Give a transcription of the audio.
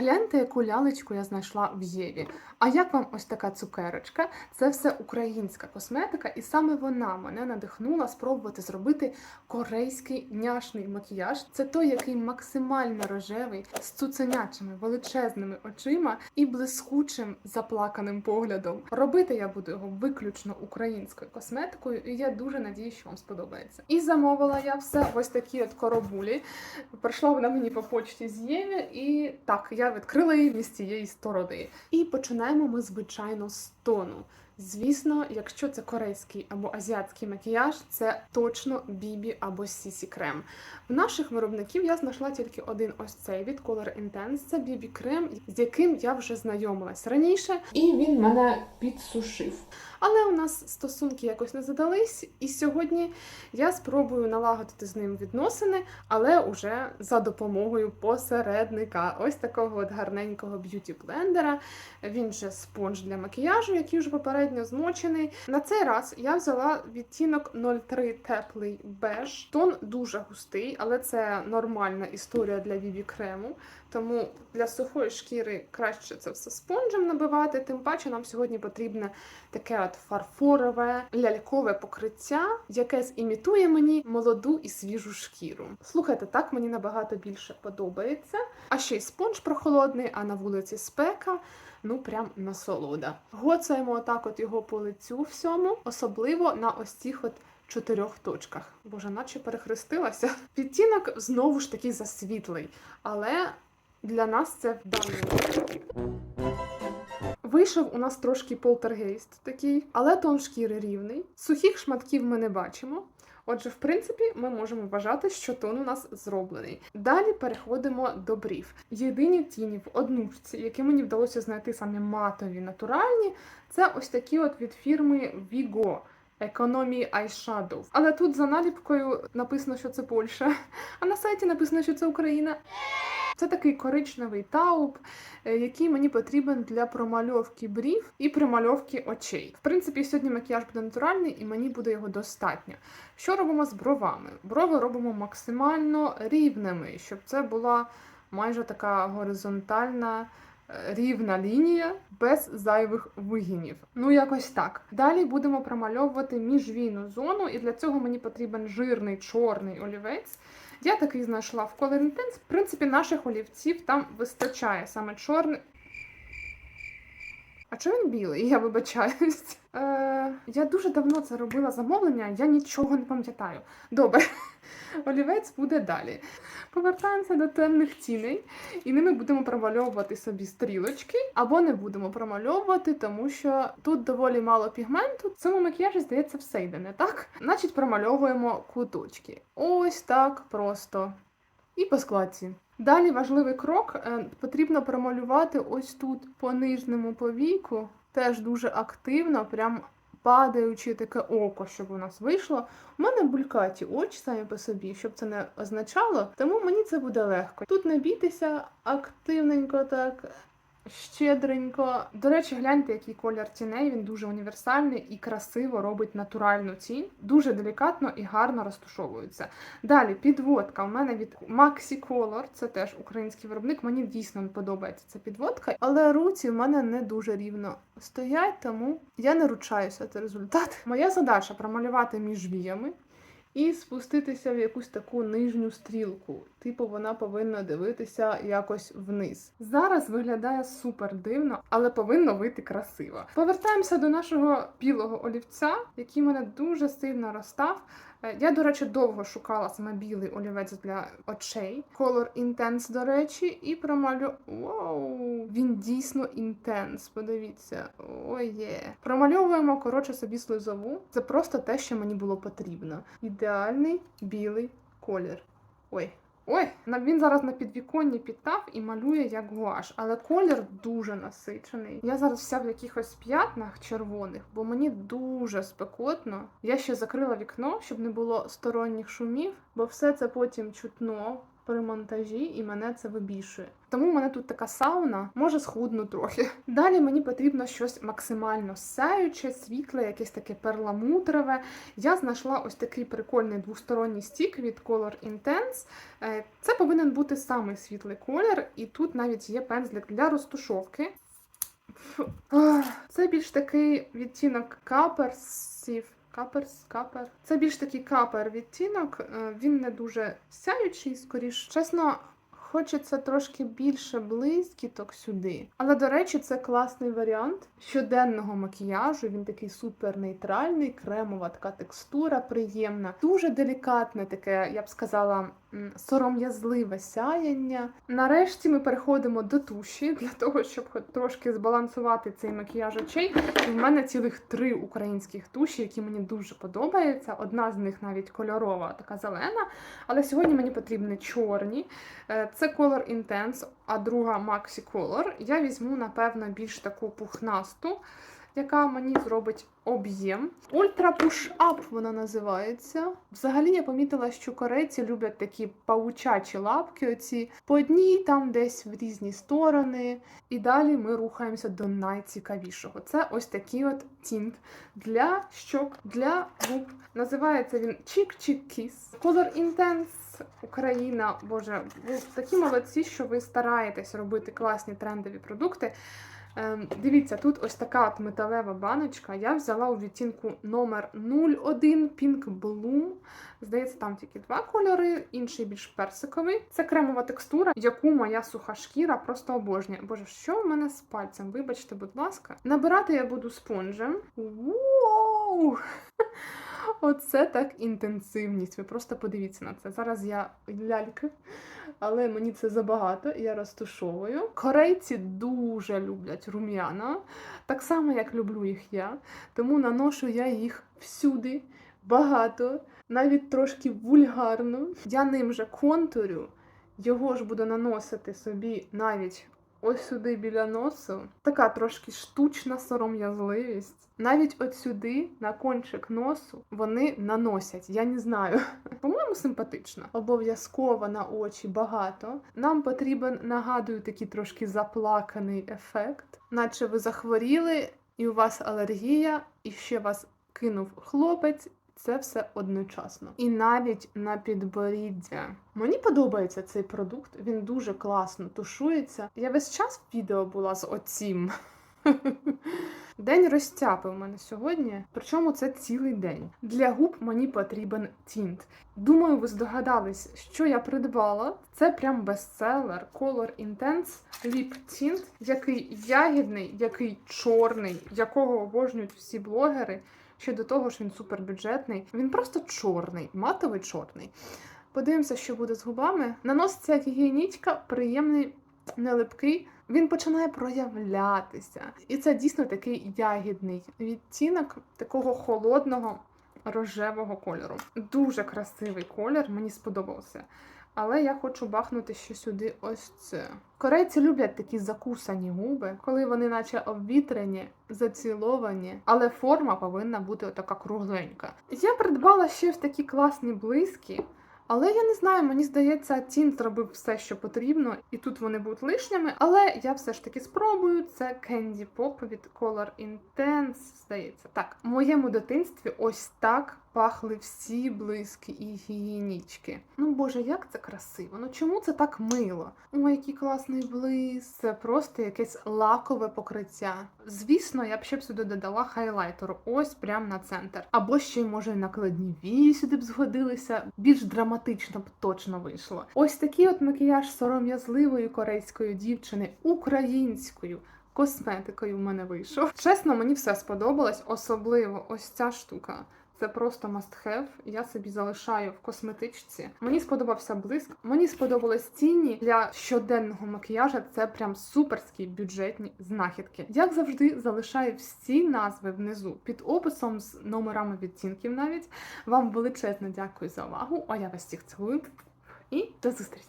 Гляньте, яку лялечку я знайшла в Єві. А як вам ось така цукерочка? Це все українська косметика, і саме вона мене надихнула спробувати зробити корейський няшний макіяж. Це той, який максимально рожевий, з цуценячими величезними очима і блискучим заплаканим поглядом. Робити я буду його виключно українською косметикою, і я дуже надію, що вам сподобається. І замовила я все ось такі от коробулі. Прийшла вона мені по почті з Єві, і так, я відкрила її з цієї сторони. І починаємо ми, звичайно, з тону. Звісно, якщо це корейський або азіатський макіяж, це точно бібі або сісі крем. В наших виробників я знайшла тільки один ось цей від Color Intense. Це бібі крем, з яким я вже знайомилась раніше, і він мене підсушив. Але у нас стосунки якось не задались, і сьогодні я спробую налагодити з ним відносини, але уже за допомогою посередника. Ось такого от гарненького б'юті блендера. Він же спонж для макіяжу, який вже попередньо змочений. На цей раз я взяла відтінок 03 теплий беж. Тон дуже густий, але це нормальна історія для бібі крему. Тому для сухої шкіри краще це все спонжем набивати. Тим паче нам сьогодні потрібне таке от фарфорове лялькове покриття, яке зімітує мені молоду і свіжу шкіру. Слухайте, так мені набагато більше подобається. А ще й спонж прохолодний, а на вулиці спека. Ну, прям насолода. Гоцаємо отак от його по лицю всьому, особливо на ось цих от чотирьох точках. Боже, наче перехрестилася. Відтінок знову ж таки засвітлий, але для нас це в даному. Вийшов у нас трошки полтергейст такий, але тон шкіри рівний. Сухих шматків ми не бачимо. Отже, в принципі, ми можемо вважати, що тон у нас зроблений. Далі переходимо до брів. Єдині тіні в однушці, які мені вдалося знайти саме матові натуральні, це ось такі от від фірми Vigo. Економії Eyeshadow. Але тут за наліпкою написано, що це Польща, а на сайті написано, що це Україна. Це такий коричневий тауб, е, який мені потрібен для промальовки брів і примальовки очей. В принципі, сьогодні макіяж буде натуральний і мені буде його достатньо. Що робимо з бровами? Брови робимо максимально рівними, щоб це була майже така горизонтальна. Рівна лінія без зайвих вигинів. Ну, якось так. Далі будемо промальовувати міжвійну зону, і для цього мені потрібен жирний чорний олівець. Я такий знайшла в Intense. В принципі, наших олівців там вистачає саме чорний. А чому він білий? Я вибачаюсь. Е, я дуже давно це робила замовлення, я нічого не пам'ятаю. Добре, олівець буде далі. Повертаємося до темних тіней, і ними будемо промальовувати собі стрілочки, або не будемо промальовувати, тому що тут доволі мало пігменту. В цьому макіяжі, здається, все йде не так. Значить, промальовуємо куточки. Ось так просто. І по складці. Далі важливий крок е, потрібно промалювати ось тут по нижньому повійку, теж дуже активно, прям падаючи таке око, щоб у нас вийшло. У мене булькаті очі самі по собі, щоб це не означало, тому мені це буде легко. Тут не бійтеся активненько так. Щедренько. До речі, гляньте, який колір тіней. Він дуже універсальний і красиво робить натуральну тінь. Дуже делікатно і гарно розташовується. Далі підводка. У мене від Maxi Color, це теж український виробник. Мені дійсно подобається ця підводка, але руці в мене не дуже рівно стоять, тому я не ручаюся за результат. Моя задача промалювати між віями. І спуститися в якусь таку нижню стрілку. Типу, вона повинна дивитися якось вниз. Зараз виглядає супер дивно, але повинно вийти красиво. Повертаємося до нашого білого олівця, який мене дуже сильно розстав. Е, Я, до речі, довго шукала саме білий олівець для очей. Color Intense, до речі, і промалю. Вау! Він дійсно інтенс. Подивіться. Ой є. Промальовуємо, коротше, собі слизову. Це просто те, що мені було потрібно. Ідеальний білий колір. Ой. Ой, він зараз на підвіконні підтав і малює як гуаш, але колір дуже насичений. Я зараз вся в якихось п'ятнах червоних, бо мені дуже спекотно. Я ще закрила вікно, щоб не було сторонніх шумів, бо все це потім чутно при монтажі, і мене це вибішує. Тому в мене тут така сауна, може схудну трохи. Далі мені потрібно щось максимально сяюче, світле, якесь таке перламутрове. Я знайшла ось такий прикольний двосторонній стік від Color Intense. Е, Це повинен бути самий світлий колір, і тут навіть є пензлик для розтушовки. Це більш такий відтінок каперсів. Каперс, капер. Це більш такий капер відтінок. е, Він не дуже сяючий, скоріш. Чесно, хочеться трошки більше блискіток сюди. Але, до речі, це класний варіант щоденного макіяжу. Він такий супер нейтральний, кремова така текстура, приємна, дуже делікатне таке, я б сказала, сором'язливе сяяння. Нарешті ми переходимо до туші для того, щоб трошки збалансувати цей макіяж очей. І в мене цілих три українських туші, які мені дуже подобаються. Одна з них навіть кольорова, така зелена. Але сьогодні мені потрібні чорні. Е, Це Color Intense, а друга Maxi Color. Я візьму, напевно, більш таку пухнасту, яка мені зробить об'єм. Ультра Up вона називається. Взагалі я помітила, що корейці люблять такі паучачі лапки, оці по одній, там десь в різні сторони. І далі ми рухаємося до найцікавішого. Це ось такий от тінт для щок, для губ. Називається він Kiss. Color Intense Україна. Боже, ви такі молодці, що ви стараєтесь робити класні трендові продукти. Ем, дивіться, тут ось така от металева баночка. Я взяла у відтінку номер 01 Pink Bloom. Здається, там тільки два кольори, інший більш персиковий. Це кремова текстура, яку моя суха шкіра просто обожнює. Боже, що в мене з пальцем? Вибачте, будь ласка. Набирати я буду спонжем. Воу! Оце так інтенсивність. Ви просто подивіться на це. Зараз я лялька, але мені це забагато, і я розтушовую. Корейці дуже люблять рум'яна, так само, як люблю їх я. Тому наношу я їх всюди, багато, навіть трошки вульгарно. Я ним же контурю, його ж буду наносити собі навіть ось сюди біля носу. Така трошки штучна сором'язливість. Навіть от сюди, на кончик носу, вони наносять. Я не знаю. По-моєму, симпатично. Обов'язково на очі багато. Нам потрібен, нагадую, такий трошки заплаканий ефект, наче ви захворіли, і у вас алергія, і ще вас кинув хлопець. Це все одночасно. І навіть на підборіддя. Мені подобається цей продукт, він дуже класно тушується. Я весь час в відео була з оцім. День розтяпи у мене сьогодні, причому це цілий день. Для губ мені потрібен тінт. Думаю, ви здогадались, що я придбала. Це прям бестселер Color Intense Lip Tint, який ягідний, який чорний, якого обожнюють всі блогери. Ще до того ж він супербюджетний. Він просто чорний, матовий чорний. Подивимося, що буде з губами. Наноситься як гігієнічка, приємний, нелипкий. Він починає проявлятися. І це дійсно такий ягідний відтінок такого холодного рожевого кольору. Дуже красивий колір, мені сподобався. Але я хочу бахнути ще сюди ось це. Корейці люблять такі закусані губи, коли вони наче обвітрені, заціловані, але форма повинна бути отака кругленька. Я придбала ще в такі класні блиски. Але я не знаю, мені здається, Тін зробив все, що потрібно, і тут вони будуть лишніми. Але я все ж таки спробую. Це Candy Pop від Color Intense, здається. Так, в моєму дитинстві ось так пахли всі блиски і гігієнічки. Ну боже, як це красиво! Ну чому це так мило? Ой, який класний блиск. Це просто якесь лакове покриття. Звісно, я б ще б сюди додала хайлайтер, ось прямо на центр. Або ще й може накладні вії сюди б згодилися. Більш драматично б точно вийшло. Ось такий от макіяж сором'язливої корейської дівчини українською. Косметикою в мене вийшов. Чесно, мені все сподобалось, особливо ось ця штука. Це просто must have. Я собі залишаю в косметичці. Мені сподобався блиск. Мені сподобались тіні для щоденного макіяжа. Це прям суперські бюджетні знахідки. Як завжди, залишаю всі назви внизу під описом з номерами відтінків. Навіть вам величезне дякую за увагу. А я вас всіх цілую і до зустрічі!